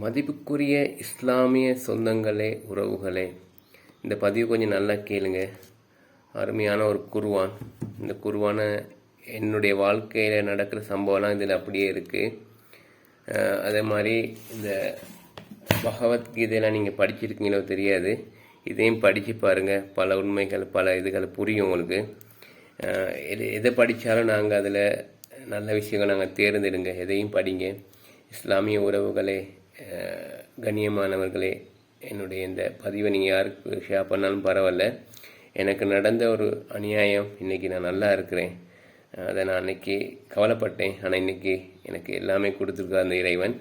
மதிப்புக்குரிய இஸ்லாமிய சொந்தங்களே உறவுகளே இந்த பதிவு கொஞ்சம் நல்லா கேளுங்க. அருமையான ஒரு குருவான் இந்த குருவான என்னுடைய வாழ்க்கையில் நடக்கிற சம்பவம்லாம் இதில் அப்படியே இருக்குது அதே மாதிரி இந்த பகவத்கீதையெல்லாம் நீங்கள் படிச்சிருக்கீங்களோ தெரியாது. இதையும் படித்து பாருங்கள் பல உண்மைகள் பல இதுகள் புரியும் உங்களுக்கு. எது எதை படித்தாலும் நாங்கள் அதில் நல்ல விஷயங்கள் நாங்கள் தேர்ந்தெடுங்க. எதையும் படிங்க. இஸ்லாமிய உறவுகளே கண்ணியமானவர்களே என்னுடைய இந்த பதிவை நீங்கள் யாருக்கு ஷேர் பண்ணாலும் பரவாயில்ல. எனக்கு நடந்த ஒரு அநியாயம் இன்றைக்கி நான் நல்லா இருக்கிறேன். அதை நான் அன்னைக்கு கவலைப்பட்டேன். ஆனால் இன்றைக்கி எனக்கு எல்லாமே கொடுத்துருக்கார் அந்த இறைவன்.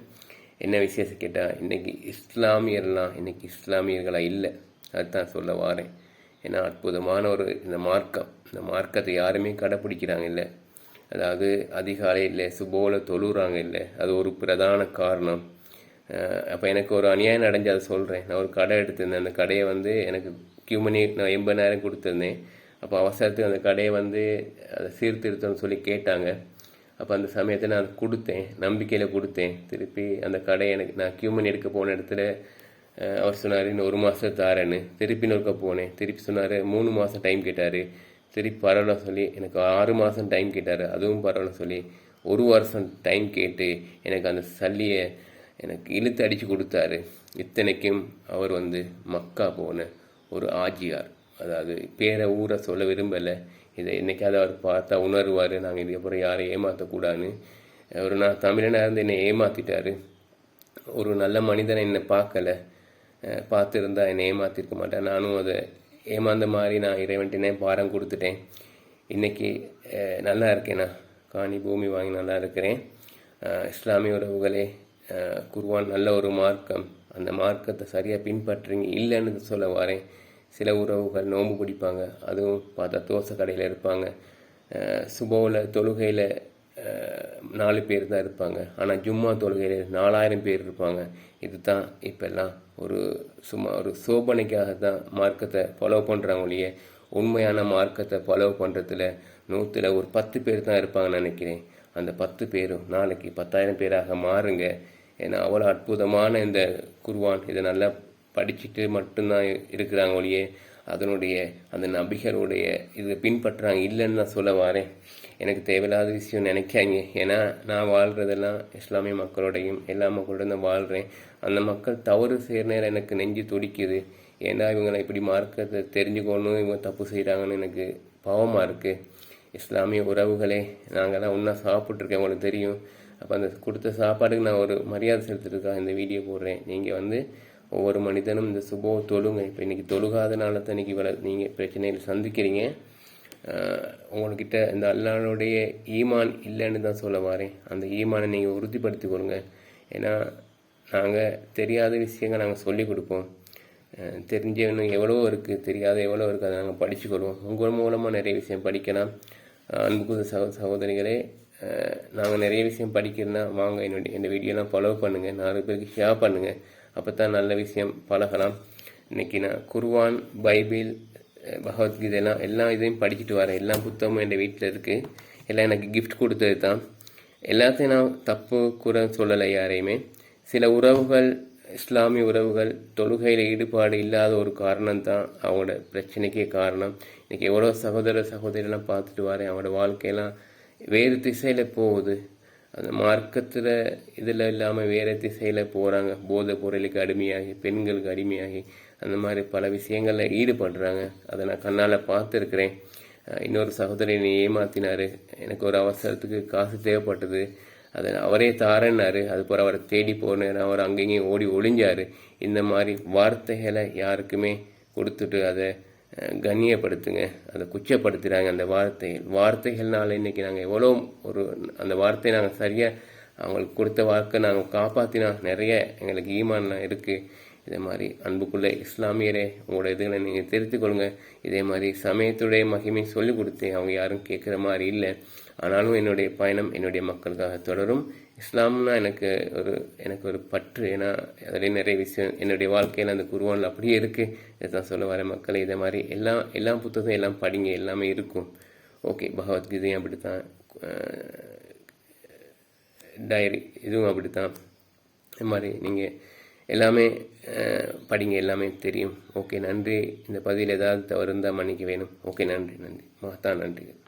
என்ன விசேஷம் கேட்டால் இன்றைக்கி இஸ்லாமியர்லாம் இன்றைக்கி இஸ்லாமியர்களாக இல்லை. அதுதான் சொல்ல வாரேன். ஏன்னா அற்புதமான ஒரு இந்த மார்க்கம். இந்த மார்க்கத்தை யாருமே கடைப்பிடிக்கிறாங்க இல்லை. அதாவது அதிகாலையில் சுபோல தொழுறாங்க இல்லை. அது ஒரு பிரதான காரணம். அப்போ எனக்கு ஒரு அநியாயம் அடைஞ்சு அதை சொல்கிறேன் நான் ஒரு கடை எடுத்திருந்தேன். அந்த கடையை வந்து எனக்கு கியூமனி நான் எண்பதாயிரம் கொடுத்துருந்தேன். அப்போ அவசரத்துக்கு அந்த கடையை வந்து அதை சீர்திருத்தம்னு சொல்லி கேட்டாங்க. அப்போ அந்த சமயத்தை நான் கொடுத்தேன். நம்பிக்கையில் கொடுத்தேன். திருப்பி அந்த கடையை எனக்கு நான் கியூமன் எடுக்க போன இடத்துல அவர் சொன்னார் இன்னும் ஒரு மாதம் தாரேன்னு. திருப்பி நொறுக்க போனேன். திருப்பி சொன்னார் மூணு மாதம் டைம் கேட்டார். திருப்பி பரவாயில்ல சொல்லி எனக்கு ஆறு மாதம் டைம் கேட்டார். அதுவும் பரவாயில்ல சொல்லி ஒரு வருஷம் டைம் கேட்டு எனக்கு அந்த சல்லியை எனக்கு இழுத்து அடித்து கொடுத்தாரு. இத்தனைக்கும் அவர் வந்து மக்கா போன ஒரு ஆஜியார். அதாவது பேரை ஊரை சொல்ல விரும்பலை. இதை என்னைக்காவது அவர் பார்த்தா உணர்வார். நாங்கள் இதுக்கப்புறம் யாரையும் ஏமாற்றக்கூடாதுன்னு ஒரு நான் தமிழனாக இருந்து என்னை ஏமாற்றிட்டாரு ஒரு நல்ல மனிதனை என்னை பார்க்கல. பார்த்துருந்தா என்னை ஏமாத்திருக்க மாட்டேன் நானும் அதை ஏமாந்த மாதிரி நான் இறைவன்ட்டினே பாரம் கொடுத்துட்டேன். இன்னைக்கு நல்லா இருக்கேன் நான். காணி பூமி வாங்கி நல்லா இருக்கிறேன். இஸ்லாமிய உறவுகளே குருவான் நல்ல ஒரு மார்க்கம். அந்த மார்க்கத்தை சரியாக பின்பற்றுறீங்க இல்லைன்னு சொல்ல வரேன். சில உறவுகள் நோம்பு பிடிப்பாங்க அதுவும் பார்த்தா தோசை கடையில் இருப்பாங்க. சுபோவில் தொழுகையில் நாலு பேர் தான் இருப்பாங்க. ஆனால் ஜும்மா தொழுகையில் நாலாயிரம் பேர் இருப்பாங்க. இது தான் இப்போல்லாம் ஒரு சும்மா ஒரு சோபனைக்காக தான் மார்க்கத்தை ஃபாலோ பண்ணுறாங்க ஒழிய உண்மையான மார்க்கத்தை ஃபாலோ பண்ணுறதுல நூற்றில் ஒரு பத்து பேர் தான் இருப்பாங்கன்னு நினைக்கிறேன். அந்த பத்து பேரும் நாளைக்கு பத்தாயிரம் பேராக மாறுங்க. ஏன்னா அவ்வளோ அற்புதமான இந்த குருவான் இதை நல்லா படிச்சுட்டு மட்டும்தான் இருக்கிறாங்க ஒழியே அதனுடைய அந்த நபிகளுடைய இதை பின்பற்றுறாங்க இல்லைன்னு நான் சொல்ல வரேன். எனக்கு தேவையில்லாத விஷயம் நினைக்காங்க ஏன்னா நான் வாழ்கிறதெல்லாம் இஸ்லாமிய மக்களோடையும் எல்லா மக்களோடையும் நான் வாழ்கிறேன் அந்த மக்கள் தவறு செய்கிற நேரம் எனக்கு நெஞ்சு துடிக்குது. ஏன்னா இவங்களை இப்படி மார்க்கத்தை தெரிஞ்சுக்கணும் இவங்க தப்பு செய்கிறாங்கன்னு எனக்கு பாவமாக இருக்குது இஸ்லாமிய உறவுகளே நாங்கள்லாம் ஒன்றா சாப்பிட்ருக்கேன் உங்களுக்கு தெரியும். அப்போ அந்த கொடுத்த சாப்பாடுக்கு நான் ஒரு மரியாதை செலுத்துறதுக்காக இந்த வீடியோ போடுறேன். நீங்கள் வந்து ஒவ்வொரு மனிதனும் இந்த சுபோ தொழுங்க. இப்போ இன்றைக்கி தொழுகாதனால தான் இன்றைக்கி இவ்வளோ நீங்கள் பிரச்சனையில் சந்திக்கிறீங்க. உங்கள்கிட்ட இந்த அல்லாளுடைய ஈமான் இல்லைன்னு தான் சொல்ல வரேன். அந்த ஈமானை நீங்கள் உறுதிப்படுத்திக் கொடுங்க ஏன்னா நாங்கள் தெரியாத விஷயங்கள் நாங்கள் சொல்லிக் கொடுப்போம். அஹ் தெரிஞ்ச இன்னும் எவ்வளவோ இருக்குது தெரியாத எவ்வளோ இருக்குது அதை நாங்கள் படிச்சுக்கொள்வோம் உங்கள் மூலமாக நிறைய விஷயம் படிக்கலாம். அன்புக்குரிய சகோ சகோதரிகளே நாங்கள் நிறைய விஷயம் படிக்கிறேன்னா வாங்க என்னுடைய இந்த வீடியோலாம் ஃபாலோ பண்ணுங்கள் நாலு பேருக்கு ஷேர் பண்ணுங்கள் அப்போ தான் நல்ல விஷயம் பழகலாம். இன்றைக்கி நான் குர்வான் பைபிள் பகவத்கீதைலாம் எல்லா இதையும் படிச்சுட்டு வரேன். எல்லா புத்தகமும் என் வீட்டில் இருக்குது எல்லாம் எனக்கு கிஃப்ட் கொடுத்தது தான் எல்லாத்தையும் நான் தப்பு குறை சொல்லலை யாரையுமே. சில உறவுகள் இஸ்லாமிய உறவுகள் தொழுகையில் ஈடுபாடு இல்லாத ஒரு காரணம் தான் அவங்களோட பிரச்சனைக்கே காரணம். இன்னைக்கு எவ்வளோ சகோதர சகோதரியெல்லாம் பார்த்துட்டு வரேன். அவங்களோட வாழ்க்கையெல்லாம் வேறு திசையில் போகுது. அந்த மார்க்கத்தில் இதில் இல்லாமல் வேறு திசையில் போகிறாங்க போதை பொருளுக்கு அடிமையாகி பெண்களுக்கு அடிமையாகி அந்த மாதிரி பல விஷயங்களில் ஈடுபடுறாங்க. அதை நான் கண்ணால் பார்த்துருக்குறேன். இன்னொரு சகோதரி என்னை எனக்கு ஒரு அவசரத்துக்கு காசு தேவைப்பட்டது. அதை அவரே தாரன்னாரு. அது அவரை தேடி போனேன் அவர் அங்கேயும் ஓடி ஒளிஞ்சார். இந்த மாதிரி வார்த்தைகளை யாருக்குமே கொடுத்துட்டு அதை கண்ணியப்படுத்துங்க. அதை குச்சப்படுத்துகிறாங்க அந்த வார்த்தைகள் வார்த்தைகள்னால இன்னைக்கு நாங்கள் எவ்வளோ ஒரு அந்த வார்த்தையை நாங்கள் சரியாக அவங்களுக்கு கொடுத்த வாக்கை நாங்கள் காப்பாற்றினா நிறைய எங்களுக்கு ஈமான்லாம் இருக்குது இதே மாதிரி அன்புக்குள்ளே இஸ்லாமியரே உங்களோட இதுகளை நீங்கள் தெரிந்து கொள்ளுங்கள் இதே மாதிரி சமயத்துடைய மகிமை சொல்லிக் கொடுத்தேன் அவங்க யாரும் கேட்குற மாதிரி இல்லை. ஆனாலும் என்னுடைய பயணம் என்னுடைய மக்களுக்காக தொடரும். இஸ்லாம்னா எனக்கு ஒரு எனக்கு ஒரு பற்று. ஏன்னா அதில் நிறைய விஷயம் என்னுடைய வாழ்க்கையில் அந்த குருவானில் அப்படியே இருக்குது இதுதான் சொல்ல வர மக்கள் இதை மாதிரி எல்லாம் எல்லா புத்தகம் எல்லாம் படிங்க எல்லாமே இருக்கும். ஓகே பகவத்கீதையும் அப்படித்தான். டைரி இதுவும் அப்படித்தான். இது மாதிரி நீங்கள் எல்லாமே படிங்க எல்லாமே தெரியும். ஓகே நன்றி. இந்த பதிவில் ஏதாவது தவறு இருந்தால் மன்னிக்க வேணும். ஓகே நன்றி நன்றி. மகத்தான் நன்றிகள்.